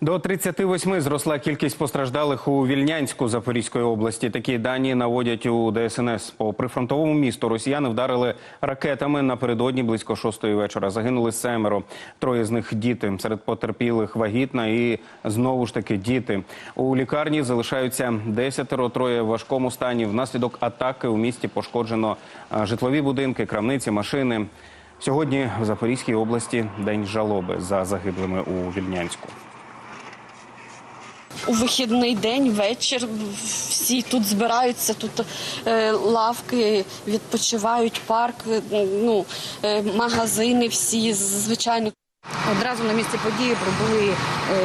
До 38 зросла кількість постраждалих у Вільнянську Запорізької області. Такі дані наводять у ДСНС. По прифронтовому місту росіяни вдарили ракетами напередодні близько шостої вечора. Загинули семеро. Троє з них діти. Серед потерпілих вагітна і знову ж таки діти. У лікарні залишаються десятеро. Троє в важкому стані. Внаслідок атаки у місті пошкоджено житлові будинки, крамниці, машини. Сьогодні в Запорізькій області день жалоби за загиблими у Вільнянську. У вихідний день, вечір. Всі тут збираються, тут е, лавки відпочивають, парк, е, ну, е, магазини всі, звичайно. Одразу на місці події прибули е,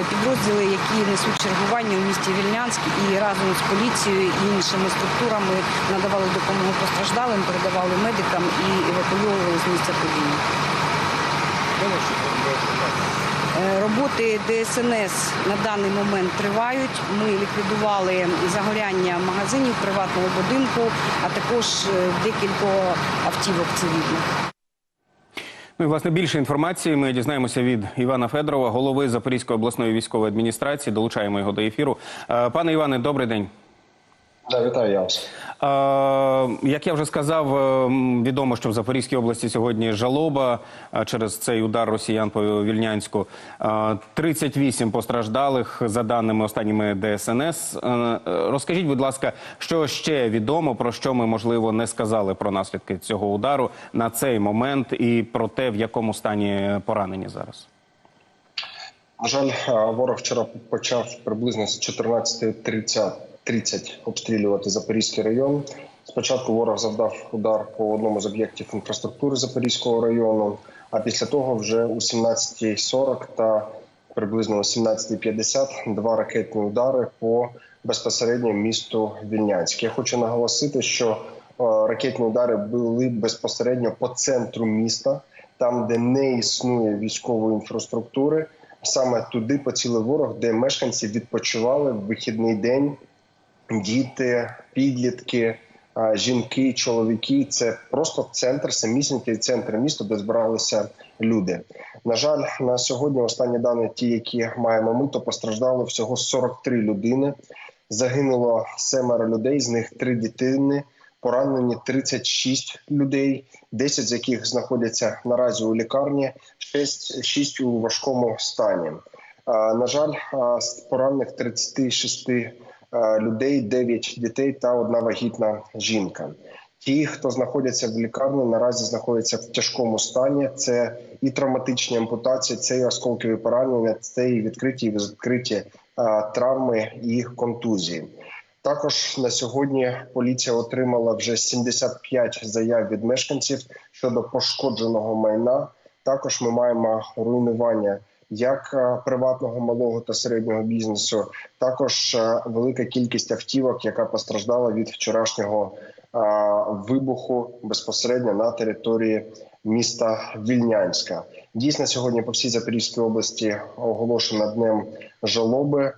підрозділи, які несуть чергування у місті Вільнянськ і разом з поліцією і іншими структурами надавали допомогу постраждалим, передавали медикам і евакуйовували з місця події. Е, Роботи ДСНС на даний момент тривають. Ми ліквідували загоряння магазинів приватного будинку, а також е, декілька автівок цивільних. Ну власне більше інформації ми дізнаємося від Івана Федорова, голови Запорізької обласної військової адміністрації. Долучаємо його до ефіру. Е, Пане Іване, добрий день. Да, вітаю я вас. Як я вже сказав, е, відомо, що в Запорізькій області сьогодні жалоба через цей удар росіян по Вільнянську. Е, 38 постраждалих за даними останніми ДСНС. Е, е, Розкажіть, будь ласка, що ще відомо, про що ми можливо не сказали про наслідки цього удару на цей момент, і про те, в якому стані поранені зараз. На жаль, ворог вчора почав приблизно з 14.30 30 обстрілювати Запорізький район. Спочатку ворог завдав удар по одному з об'єктів інфраструктури Запорізького району, а після того вже у 17.40 та приблизно о 17.50 два ракетні удари по безпосередньо місту Вільнянськ. Я хочу наголосити, що е, ракетні удари були безпосередньо по центру міста, там, де не існує військової інфраструктури. Саме туди поцілив ворог, де мешканці відпочивали в вихідний день. Діти, підлітки, жінки, чоловіки це просто центр, самісінький центр міста, де збиралися люди. На жаль, на сьогодні останні дані, ті, які маємо ми, то постраждало всього 43 людини. Загинуло семеро людей, з них три дитини. Поранені 36 людей, 10 з яких знаходяться наразі у лікарні, 6, 6 у важкому стані. На жаль, з поранених 36 е, людей, 9 дітей та одна вагітна жінка. Ті, хто знаходяться в лікарні, наразі знаходяться в тяжкому стані. Це і травматичні ампутації, це і осколкові поранення, це і відкриті і відкриті травми і контузії. Також на сьогодні поліція отримала вже 75 заяв від мешканців щодо пошкодженого майна. Також ми маємо руйнування як е, приватного малого та середнього бізнесу, також е, велика кількість автівок, яка постраждала від вчорашнього е, вибуху безпосередньо на території міста Вільнянська. Дійсно, сьогодні по всій Запорізькій області оголошено днем жалоби.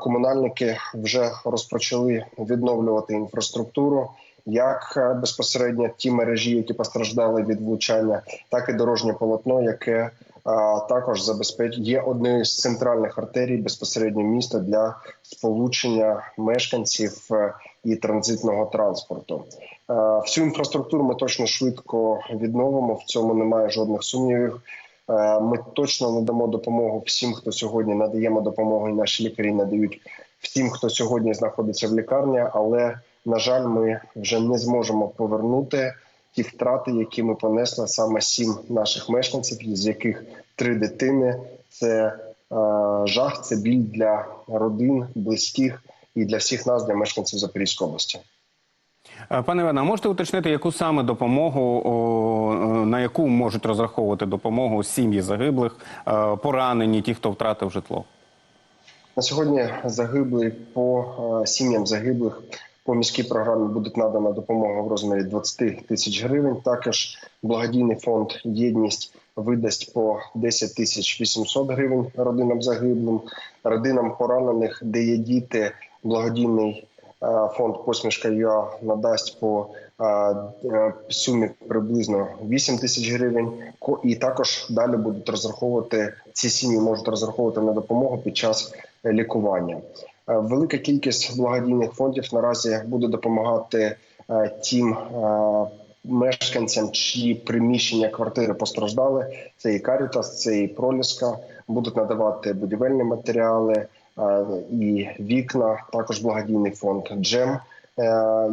Комунальники вже розпочали відновлювати інфраструктуру, як безпосередньо ті мережі, які постраждали від влучання, так і дорожнє полотно, яке також забезпечує є однією з центральних артерій безпосередньо міста для сполучення мешканців е, і транзитного транспорту. Е, Всю інфраструктуру ми точно швидко відновимо. В цьому немає жодних сумнівів. Е, Ми точно надамо допомогу всім, хто сьогодні надаємо допомогу, і наші лікарі надають всім, хто сьогодні знаходиться в лікарні. Але на жаль, ми вже не зможемо повернути ті втрати, які ми понесли саме сім наших мешканців, з яких три дитини. Це е, жах, це біль для родин, близьких і для всіх нас, для мешканців Запорізької області. Е, Пане Іване, а можете уточнити, яку саме допомогу, е, на яку можуть розраховувати допомогу сім'ї загиблих, поранені, ті, хто втратив житло? На сьогодні загиблі по сім'ям загиблих по міській програмі буде надана допомога в розмірі 20 тисяч гривень. Також благодійний фонд Єдність видасть по 10 тисяч 800 гривень родинам загиблим, родинам поранених, де є діти. Благодійний е, фонд посмішка ЮА надасть по е, е, сумі приблизно 8 тисяч гривень. І також далі будуть розраховувати ці сім'ї, можуть розраховувати на допомогу під час лікування. Е, Велика кількість благодійних фондів наразі буде допомагати е, тим е, мешканцям, чиї приміщення квартири постраждали. Це і Карітас, це і Проліска. Будуть надавати будівельні матеріали і вікна. Також благодійний фонд Джем,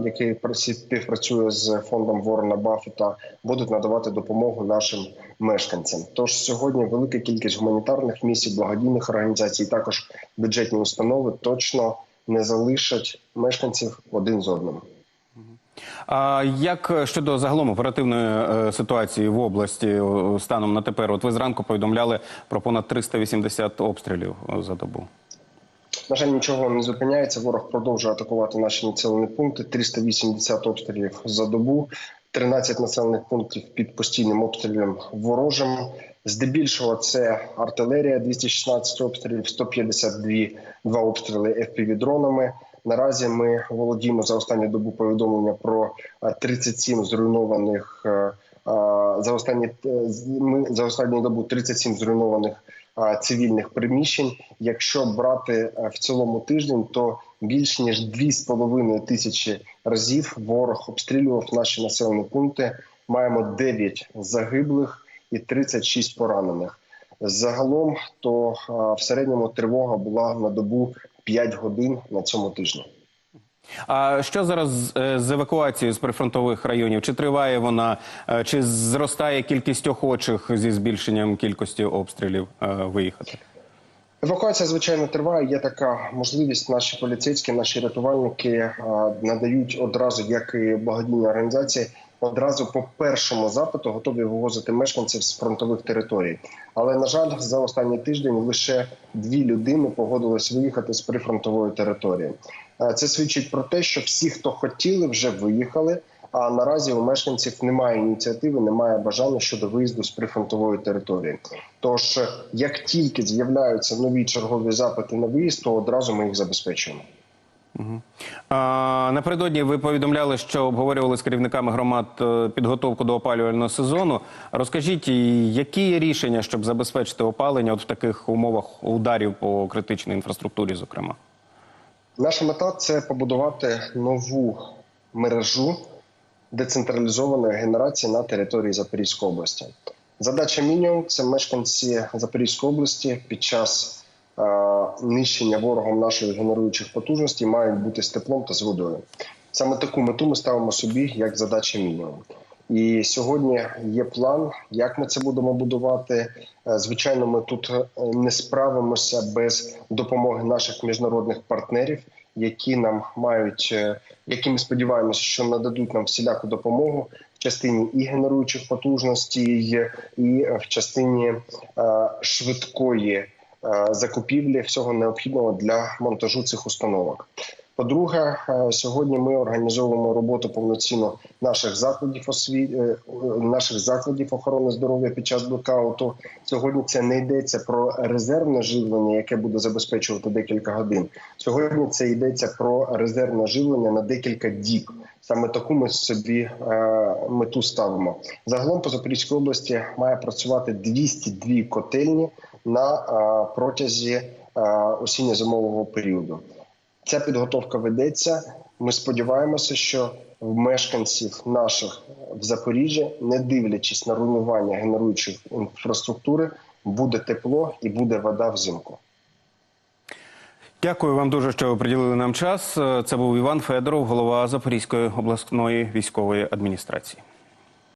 який працю- співпрацює з фондом Ворона Баффета, будуть надавати допомогу нашим мешканцям. Тож сьогодні велика кількість гуманітарних місій, благодійних організацій, також бюджетні установи точно не залишать мешканців один з одним. А як щодо загалом оперативної е, ситуації в області е, станом на тепер? От ви зранку повідомляли про понад 380 обстрілів е, за добу. На жаль, нічого не зупиняється. Ворог продовжує атакувати наші населені пункти. 380 обстрілів за добу, 13 населених пунктів під постійним обстрілем ворожим. Здебільшого це артилерія, 216 обстрілів, 152 два обстріли fpv дронами. Наразі ми володіємо за останню добу повідомлення про е, 37 зруйнованих е, е, за останні е, ми за останню добу 37 зруйнованих е, цивільних приміщень. Якщо брати е, в цілому тиждень, то більш ніж 2,5 тисячі разів ворог обстрілював наші населені пункти. Маємо 9 загиблих і 36 поранених. Загалом, то е, в середньому тривога була на добу 5 годин на цьому тижні. А що зараз е, з евакуацією з прифронтових районів? Чи триває вона, е, чи зростає кількість охочих зі збільшенням кількості обстрілів е, виїхати? Евакуація, звичайно, триває. Є така можливість. Наші поліцейські, наші рятувальники е, надають одразу, як і благодійні організації, одразу по першому запиту готові вивозити мешканців з фронтових територій. Але на жаль, за останній тиждень лише дві людини погодились виїхати з прифронтової території. Е, Це свідчить про те, що всі, хто хотіли, вже виїхали. А наразі у мешканців немає ініціативи, немає бажання щодо виїзду з прифронтової території. Тож, як тільки з'являються нові чергові запити на виїзд, то одразу ми їх забезпечуємо. А, напередодні ви повідомляли, що обговорювали з керівниками громад е, підготовку до опалювального сезону. Розкажіть, які є рішення, щоб забезпечити опалення от в таких умовах ударів по критичній інфраструктурі, зокрема? Наша мета це побудувати нову мережу децентралізованої генерації на території Запорізької області. Задача мінімум це мешканці Запорізької області під час е, нищення ворогом наших генеруючих потужностей мають бути з теплом та з водою. Саме таку мету ми ставимо собі як задача мінімум. І сьогодні є план, як ми це будемо будувати. Е, Звичайно, ми тут е, не справимося без допомоги наших міжнародних партнерів, які нам мають, е, які ми сподіваємося, що нададуть нам всіляку допомогу в частині і генеруючих потужностей, і в частині е, швидкої закупівлі всього необхідного для монтажу цих установок. По-друге, е, сьогодні ми організовуємо роботу повноцінно наших закладів освіт... е, наших закладів охорони здоров'я під час блокауту. Сьогодні це не йдеться про резервне живлення, яке буде забезпечувати декілька годин. Сьогодні це йдеться про резервне живлення на декілька діб. Саме таку ми собі е, мету ставимо. Загалом по Запорізькій області має працювати 202 котельні на е, протязі е, осінньо-зимового періоду. Ця підготовка ведеться. Ми сподіваємося, що в мешканців наших в Запоріжжі, не дивлячись на руйнування генеруючої інфраструктури, буде тепло і буде вода взимку. Дякую вам дуже, що ви приділили нам час. Це був Іван Федоров, голова Запорізької обласної військової адміністрації.